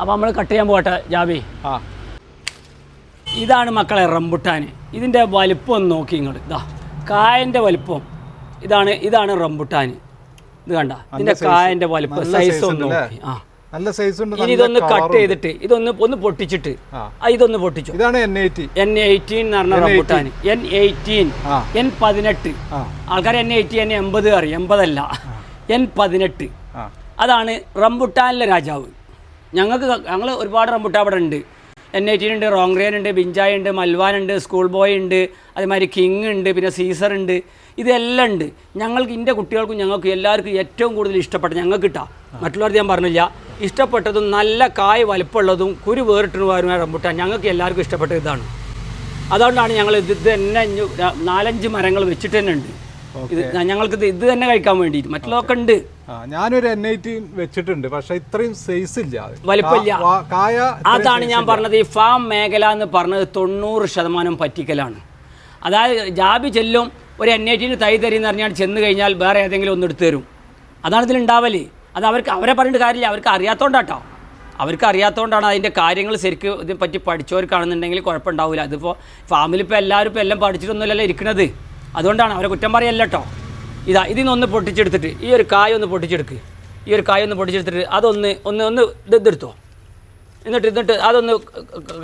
അപ്പോൾ നമ്മൾ കട്ട് ചെയ്യാൻ പോകട്ടെ ജാബി. ആ. ഇതാണ് മക്കളെ റംബുട്ടാൻ ഇതിന്റെ വലിപ്പം ഒന്ന് നോക്കി നിങ്ങൾ ഇതാ കായന്റെ വലിപ്പം. ഇതാണ് ഇതാണ് റംബുട്ടാൻ ഇത് കണ്ട ഇതിന്റെ. കായന്റെ വലിപ്പം. സൈസ് ഒന്ന് നോക്കി. ആ. നല്ല സൈസ് ഉണ്ട് ഇനി ഇതൊന്ന് കട്ട് ചെയ്തിട്ട് ഇതൊന്ന് ഒന്ന് പൊട്ടിച്ചിട്ട്. ഇതൊന്ന് പൊട്ടിച്ചു. ഇതാണ് എൻ എൻ എയ്റ്റീൻ എന്ന് പറഞ്ഞ റംബുട്ടാൻ എൻ എയ്റ്റീൻ. എൻ പതിനെട്ട്. ആൾക്കാർ എൻ എയ്റ്റി എൻ എൺപത് അറിയാം. എൺപതല്ല. എൻ പതിനെട്ട്. അതാണ് റംബുട്ടാനിലെ രാജാവ്. ഞങ്ങൾക്ക് ഞങ്ങൾ ഒരുപാട് റംബുട്ടാൻ അവിടെ ഉണ്ട്. എൻ എയ്റ്റീൻ ഉണ്ട് റോങ്റിയൻ ഉണ്ട് ബിഞ്ചായ ഉണ്ട് മൽവാൻ ഉണ്ട് സ്കൂൾ ബോയ് ഉണ്ട് അതേമാതിരി കിങ് ഉണ്ട് പിന്നെ സീസർ ഉണ്ട്. ഇതെല്ലാം ഉണ്ട്. ഞങ്ങൾക്ക് എന്റെ കുട്ടികൾക്കും ഞങ്ങൾക്ക് എല്ലാവർക്കും ഏറ്റവും കൂടുതൽ ഇഷ്ടപ്പെട്ട ഞങ്ങൾക്ക് കിട്ടാം മറ്റുള്ളവർ ഞാൻ പറഞ്ഞില്ല. ഇഷ്ടപ്പെട്ടതും നല്ല കായ് വലുപ്പമുള്ളതും കുരു വേറിട്ടുമാരുമായ റംബുട്ടാൻ ഞങ്ങൾക്ക് എല്ലാവർക്കും ഇഷ്ടപ്പെട്ട ഇതാണ്. അതുകൊണ്ടാണ് ഞങ്ങൾ ഇത് തന്നെ നാലഞ്ച് മരങ്ങൾ വെച്ചിട്ട് തന്നെ ഉണ്ട്. ഇത് ഞങ്ങൾക്ക് ഇത് തന്നെ കഴിക്കാൻ വേണ്ടി മറ്റുള്ളതൊക്കെ ഉണ്ട്. ഞാനൊരു എൻ ഐറ്റി വെച്ചിട്ടുണ്ട് പക്ഷെ ഇത്രയും സൈസ് ഇല്ല. വലിപ്പമില്ല. കായ അതാണ് ഞാൻ പറഞ്ഞത്. ഈ ഫാം മേഖല എന്ന് പറഞ്ഞത് തൊണ്ണൂറ് ശതമാനം പറ്റിക്കലാണ്. അതായത് ജാബി ചെല്ലും ഒരു എൻ ഐ ടിന് തൈ തരീന്ന് പറഞ്ഞാൽ ചെന്ന് കഴിഞ്ഞാൽ വേറെ ഏതെങ്കിലും ഒന്ന് എടുത്തു തരും. അതാണ് ഇതിലുണ്ടാവൽ അത് അവർക്ക് അവരെ പറഞ്ഞിട്ട് കാര്യമില്ല. അവർക്ക് അറിയാത്തോണ്ടാട്ടോ. അവർക്ക് അറിയാത്തതുകൊണ്ടാണ് അതിന്റെ കാര്യങ്ങൾ ശരിക്കും ഇതിനെ പറ്റി പഠിച്ചവർക്കാണെന്നുണ്ടെങ്കിൽ കുഴപ്പമുണ്ടാവില്ല അതിപ്പോൾ ഫാമിലി ഇപ്പോൾ എല്ലാവരും ഇപ്പോൾ എല്ലാം പഠിച്ചിട്ടൊന്നുമില്ലല്ലോ ഇരിക്കുന്നത് അതുകൊണ്ടാണ് അവരെ കുറ്റം പറയല്ല കേട്ടോ ഇതാ ഒന്ന് പൊട്ടിച്ചെടുത്തിട്ട് ഈ ഒരു കായ ഒന്ന് പൊട്ടിച്ചെടുക്ക്. ഈ ഒരു കായ ഒന്ന് പൊട്ടിച്ചെടുത്തിട്ട് അതൊന്ന് ഒന്ന് ഒന്ന് ഇതെടുത്തോ. എന്നിട്ട് എന്നിട്ട് അതൊന്ന്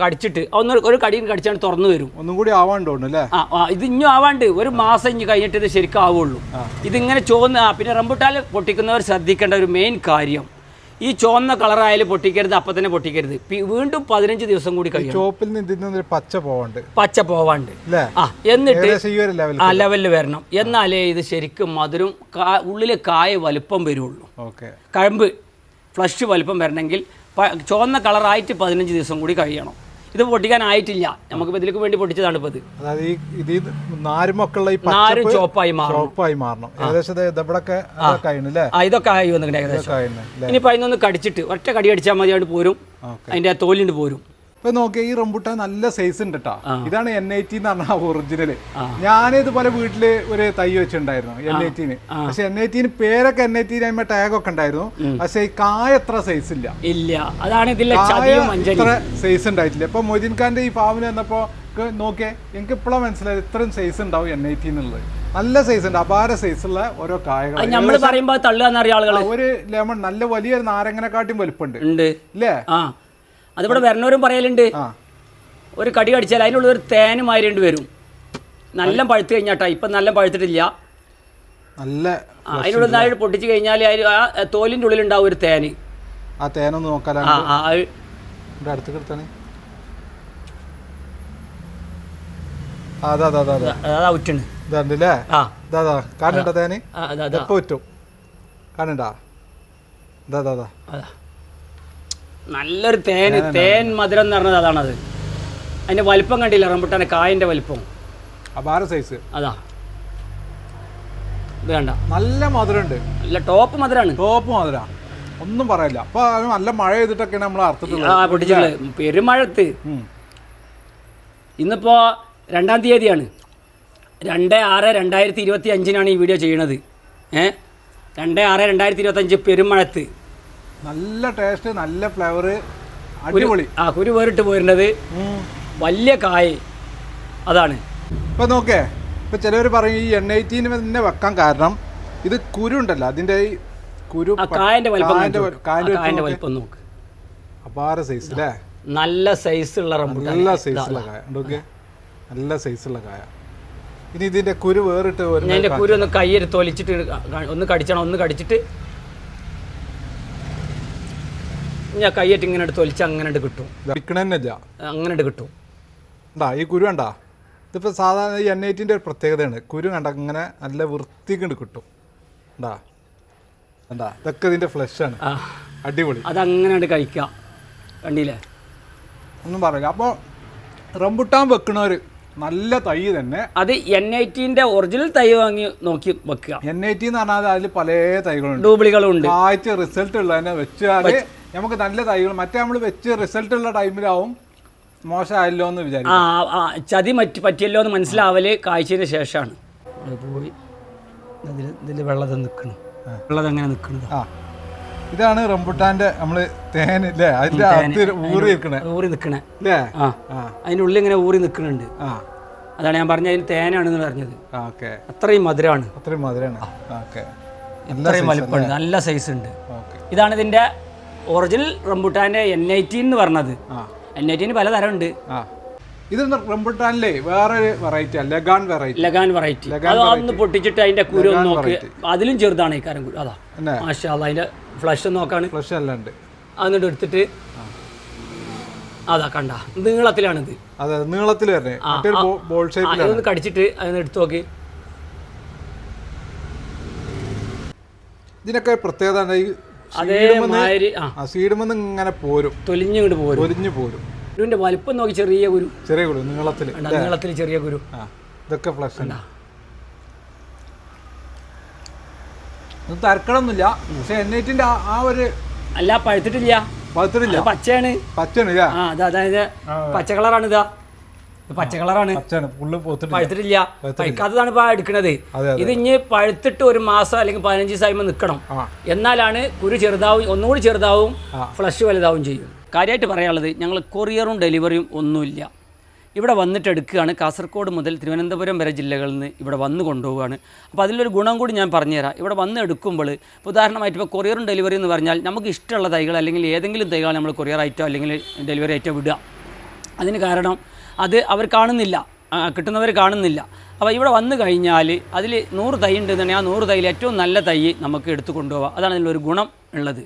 കടിച്ചിട്ട് ഒന്ന് ഒരു കടിയും കടിച്ചാണ് തുറന്നു വരും. ഒന്നും കൂടി ആവാണ്ടോണ്ട് അല്ലേ? ആ ആ, ഇത് ഇഞ്ഞും ആവാണ്ട് ഒരു മാസം ഇഞ്ഞ് കഴിഞ്ഞിട്ട് ഇത് ശരിക്കും ആവുള്ളൂ. ഇതിങ്ങനെ ചോന്ന് ആ പിന്നെ റംബുട്ടാൽ പൊട്ടിക്കുന്നവർ ശ്രദ്ധിക്കേണ്ട ഒരു മെയിൻ കാര്യം ഈ ചുവന്ന കളറായാലും പൊട്ടിക്കരുത് അപ്പം തന്നെ പൊട്ടിക്കരുത്. വീണ്ടും പതിനഞ്ച് ദിവസം കൂടി കഴിയും ചോപ്പിൽ നിന്ന് പച്ച പോവാണ്ട്. പച്ച പോവാണ്ട്. ആ എന്നിട്ട് ആ ലെവലിൽ വരണം. എന്നാലേ ഇത് ശരിക്കും മധുരം ഉള്ളിലെ കായ വലുപ്പം വരുള്ളൂ. കഴമ്പ് ഫ്ലഷ് വലുപ്പം വരണമെങ്കിൽ ചുവന്ന കളറായിട്ട് പതിനഞ്ച് ദിവസം കൂടി കഴിയണം. ഇത് പൊട്ടിക്കാനായിട്ടില്ല. നമുക്ക് ഇതിലേക്ക് വേണ്ടി പൊട്ടിച്ചതാണ് ഇപ്പോൾ ഇത്. അതായത് ഈ ഇത് നാരുമൊക്കെയുള്ള ഈ നാരും പച്ചപ്പ് ചുവപ്പായി മാറും ചുവപ്പായി മാറണം. ഏകദേശം ഇത് ഇവിടൊക്കെ കഴിഞ്ഞു അല്ലേ ആ ഇതൊക്കെ ആയി വന്നിട്ടുണ്ട് ഏകദേശം. അല്ലേ ഇനിയിപ്പോൾ അതിനൊന്ന് കടിച്ചിട്ട് ഒറ്റ കടി അടിച്ചാൽ മതി അവിടെ പോരും അതിന്റെ അതിന്റെ തോലിണ്ട് പോരും. ഇപ്പൊ നോക്കിയ ഈ റംബുട്ടാൻ നല്ല സൈസ് ഉണ്ട് കേട്ടോ ഇതാണ് എൻ ഐ ടി എന്ന് പറഞ്ഞ ഒറിജിനൽ ഞാൻ ഇതുപോലെ വീട്ടിൽ ഒരു തൈ വെച്ചിട്ടുണ്ടായിരുന്നു എൻ ഐ ടിന് പക്ഷെ എൻ ഐ ടിന് പേരൊക്കെ എൻ ഐ ടി ടാഗ് ഒക്കെ ഉണ്ടായിരുന്നു. പക്ഷെ ഈ കായ എത്ര സൈസ് ഇല്ല. ഇല്ല. അതാണ് ഇതിലെ ഇത്ര സൈസ് ഉണ്ടായിട്ടില്ല. ഇപ്പൊ മൊയ്തീൻ ഖാന്റെ ഈ ഫാമിൽ വന്നപ്പോ ക്ക് നോക്കിയേ എനിക്ക് ഇപ്പോഴും മനസ്സിലായത് ഇത്രയും സൈസ് ഉണ്ടാവും എൻ ഐ ടി എന്നുള്ളത്. നല്ല സൈസ് ഉണ്ട് അപാര സൈസ് ഉള്ള ഓരോ കായകൾ നമ്മൾ പറയുമ്പോൾ ആളുകൾ ഒരു ലെമൺ നല്ല വലിയൊരു നാരങ്ങനെക്കാട്ടും വലുപ്പമുണ്ട് ഉണ്ട്. ഇല്ലേ? അതിവിടെ വരണവരും പറയലുണ്ട്. ഒരു കടി കടിച്ചാൽ അതിനുള്ള ഒരു തേന് മാരിണ്ട് വരും. നല്ല പഴുത്ത് കഴിഞ്ഞാട്ടാ ഇപ്പം നല്ല പഴുത്തിട്ടില്ല. നല്ല അതിനുള്ള നാളെ പൊട്ടിച്ച് കഴിഞ്ഞാൽ അതിൽ ആ തോലിന്റെ ഉള്ളിലുണ്ടാവും ഒരു തേന്. ആ തേനൊന്ന് നോക്കാലാണ് അടുത്ത് അതാ അതാ അതാ അതാ അതാ. ഉറ്റാണ് ഇതുണ്ടല്ലേ? ഇതാ കാണണ്ട തേന്? ആ, അതാ അതാ. എപ്പോ പറ്റും കാണണ്ടാ ഇതാ അതാ അതാ. നല്ലൊരു തേൻ തേൻ മധുരം എന്ന് പറഞ്ഞത് അതാണത്. അതിന്റെ വലിപ്പം കണ്ടില്ല റംബുട്ടാന്റെ കായന്റെ വലിപ്പം? അപാര സൈസ് അതാ. ഇത് കണ്ട. നല്ല മധുരമുണ്ട്. നല്ല ടോപ്പ് മധുരമാണ് ടോപ്പ് മധുര. ഒന്നും പറയില്ല. അപ്പൊ നല്ല മഴ ചെയ്തിട്ടൊക്കെയാണ് നമ്മൾ പൊട്ടിച്ചുള്ളത് പെരുമഴത്ത്. ഇന്നിപ്പോ രണ്ടാം തീയതിയാണ്. രണ്ട് ആറ് രണ്ടായിരത്തി ഇരുപത്തി അഞ്ചിനാണ് ഈ വീഡിയോ ചെയ്യണത്. ഏഹ് രണ്ട് ആറ് രണ്ടായിരത്തി ഇരുപത്തഞ്ച് പെരുമഴത്ത്. നല്ല ടേസ്റ്റ് നല്ല ഫ്ലേവർ അടിപൊളി. ആ കുരു വേറിട്ട് പോരുന്നത് വലിയ കായ്. അതാണ്. ഇപ്പൊ നോക്കേ ഇപ്പൊ ചിലവർ പറയും ഈ ടീന് തന്നെ വെക്കാൻ കാരണം ഇത് കുരു ഉണ്ടല്ലോ അതിന്റെ ഈ കുരു കായന്റെ കായന്റെ വലിപ്പം നോക്ക്. അപാര സൈസ് അല്ലേ നല്ല സൈസുള്ള റംബുട്ടാൻ. നല്ല സൈസുള്ള കായ. ഉണ്ടോക്കെ നല്ല സൈസുള്ള കായ. ഇനി ഇതിന്റെ കുരു വേറിട്ട് കുരു ഒന്ന് കയ്യിൽ തൊലിച്ചിട്ട് ഒന്ന് കടിച്ചണം. ഒന്ന് കടിച്ചിട്ട് ഞാൻ കൈയേറ്റ് ഇങ്ങനെ എടുത്ത് ഒലിച്ച് അങ്ങനെ കിട്ടും. അങ്ങനെ കിട്ടും. ഉണ്ടാ ഈ കുരു കണ്ടാ? ഇതിപ്പോൾ സാധാരണ ഈ എൻ ഐറ്റിന്റെ ഒരു പ്രത്യേകതയാണ്. കുരു കണ്ട ഇങ്ങനെ നല്ല വൃത്തിക്കൊണ്ട് കിട്ടും. ഉണ്ടാ കണ്ടാ? ഇതൊക്കെ ഇതിന്റെ ഫ്ലഷാണ് ആണ്. അടിപൊളി. അതങ്ങനെ കഴിക്കാം. കണ്ടില്ലേ? ഒന്നും പറയില്ല. അപ്പോൾ റംബുട്ടാൻ വെക്കണവർ നല്ല തൈ തന്നെ. അത് എൻ ഐ ടിന്റെ ഒറിജിനൽ തൈ വാങ്ങി നോക്കി വെക്കുക. എൻ ഐ ടി എന്ന് പറഞ്ഞാൽ അതിൽ പല തൈകളുണ്ട്. ഡൂബിളികളും ഉണ്ട് കായ്ച്ച് റിസൾട്ട് ഉള്ളതിനെ വെച്ചാൽ നമുക്ക് നല്ല തൈകൾ മറ്റേ നമ്മൾ വെച്ച് റിസൾട്ട് ഉള്ള ടൈമിലാവും മോശമായല്ലോ എന്ന് വിചാരിക്കും. ആ ആ, ചതി മറ്റ് പറ്റിയല്ലോ എന്ന് മനസ്സിലാവൽ കാഴ്ചയുടെ ശേഷമാണ്. ഇവിടെ പോയി ഇതിൽ ഇതിൽ വെള്ളം നിൽക്കണം വെള്ളം അങ്ങനെ നിൽക്കണത് ആ. ഇതാണ് റംബുട്ടാന്റെ നമ്മൾ തേൻ ഇല്ലേ? അതിന്റെ അകത്ത് ഊറി നിൽക്കണേ. ഊറി നിൽക്കണേ. അല്ലേ ആ. ആ. അതിന്റെ ഉള്ളിൽ ഇങ്ങനെ ഊറി നിൽക്കുന്നുണ്ട് ആ. അതാണ് ഞാൻ പറഞ്ഞത് അതിന് തേനാണെന്ന് പറഞ്ഞത്. ഓക്കെ. അത്രയും മധുരമാണ് അത്രയും മധുരമാണ് ഓക്കെ. അത്രയും വലുപ്പമുണ്ട് നല്ല സൈസ് ഉണ്ട്. ഓക്കെ. ഇതാണ് ഇതിന്റെ ഒറിജിനൽ റംബുട്ടാന്റെ എൻ ഐറ്റീൻ എന്ന് പറഞ്ഞത്. എൻ ഐറ്റീന് പലതരം ഉണ്ട് ആ. ഇത് റംബുട്ടാനിലെ വേറൊരു variety Lagan variety Lagan variety അത് അതൊന്ന് പൊട്ടിച്ചിട്ട് അതിന്റെ കുരു ഒന്ന് നോക്കി. അതിലും ചെറുതാണ് ഈ കാരം കുരു. അതാ. മാഷാ അതിന്റെ ഫ്ലഷ് നോക്കാണ്. ഫ്ലഷ് എല്ലാം ഉണ്ട്. എന്നിട്ട് എടുത്തിട്ട്. അതാ കണ്ട. നീളത്തിലാണിത്. അതെ നീളത്തിൽ ബോൾ കടിച്ചിട്ട് അതിന് എടുത്തു നോക്കി. ഇതിനൊക്കെ പ്രത്യേകത അതേമാതിരി ആ. സീഡുമെന്ന് ഇങ്ങനെ പോരും. തൊലിഞ്ഞിങ്ങോട്ട് പോരും. ഒലിഞ്ഞു പോരും. ഗുരുവിന്റെ വലിപ്പം നോക്കി ചെറിയ ഗുരു ചെറിയ ഗുരു നീളത്തിൽ നീളത്തിൽ ചെറിയ ഗുരു ഇതൊക്കെ ഫ്ലഷ് ഉണ്ട്. ഇത് തരക്കണമൊന്നുമില്ല പക്ഷെ എൻ ഐറ്റിന്റെ ആ ഒരു അല്ല പഴുത്തിട്ടില്ല. പഴുത്തിട്ടില്ല. പച്ചയാണ്. പച്ചയാണ് അതായത് പച്ച കളറാണ് ഇത് പച്ച കളറാണ്. പഴുത്തിട്ടില്ല. പഴുക്കാത്തതാണ് ഇപ്പൊ എടുക്കുന്നത് ഇത് ഇനി പഴുത്തിട്ട് ഒരു മാസം അല്ലെങ്കിൽ പതിനഞ്ച് ദിവസം നിൽക്കണം എന്നാലാണ് കുരു ചെറുതാവും ഒന്നുകൂടി ചെറുതാവും ഫ്ലഷ് വലുതാവും ചെയ്യും. കാര്യമായിട്ട് പറയാനുള്ളത് ഞങ്ങൾ കൊറിയറും ഡെലിവറിയും ഒന്നുമില്ല. ഇവിടെ വന്നിട്ട് എടുക്കുകയാണ്. കാസർഗോഡ് മുതൽ തിരുവനന്തപുരം വരെ ജില്ലകളിൽ നിന്ന് ഇവിടെ വന്ന് കൊണ്ടുപോവുകയാണ്. അപ്പോൾ അതിലൊരു ഗുണം കൂടി ഞാൻ പറഞ്ഞുതരാം. ഇവിടെ വന്ന് എടുക്കുമ്പോൾ ഇപ്പോൾ ഉദാഹരണമായിട്ട് ഇപ്പോൾ കൊറിയറും ഡെലിവറി എന്ന് പറഞ്ഞാൽ നമുക്ക് ഇഷ്ടമുള്ള തൈകൾ അല്ലെങ്കിൽ ഏതെങ്കിലും തൈകൾ നമ്മൾ കൊറിയർ ആയിട്ടോ അല്ലെങ്കിൽ ഡെലിവറി ആയിട്ടോ വിടുക. അതിന് കാരണം അത് അവർ കാണുന്നില്ല. കിട്ടുന്നവർ കാണുന്നില്ല. അപ്പോൾ ഇവിടെ വന്നു കഴിഞ്ഞാൽ അതിൽ നൂറ് തൈ ഉണ്ടെന്നുണ്ടെങ്കിൽ ആ നൂറ് തൈയിൽ ഏറ്റവും നല്ല തൈ നമുക്ക് എടുത്തു കൊണ്ടുപോകാം അതാണ് അതിലൊരു ഗുണം ഉള്ളത്.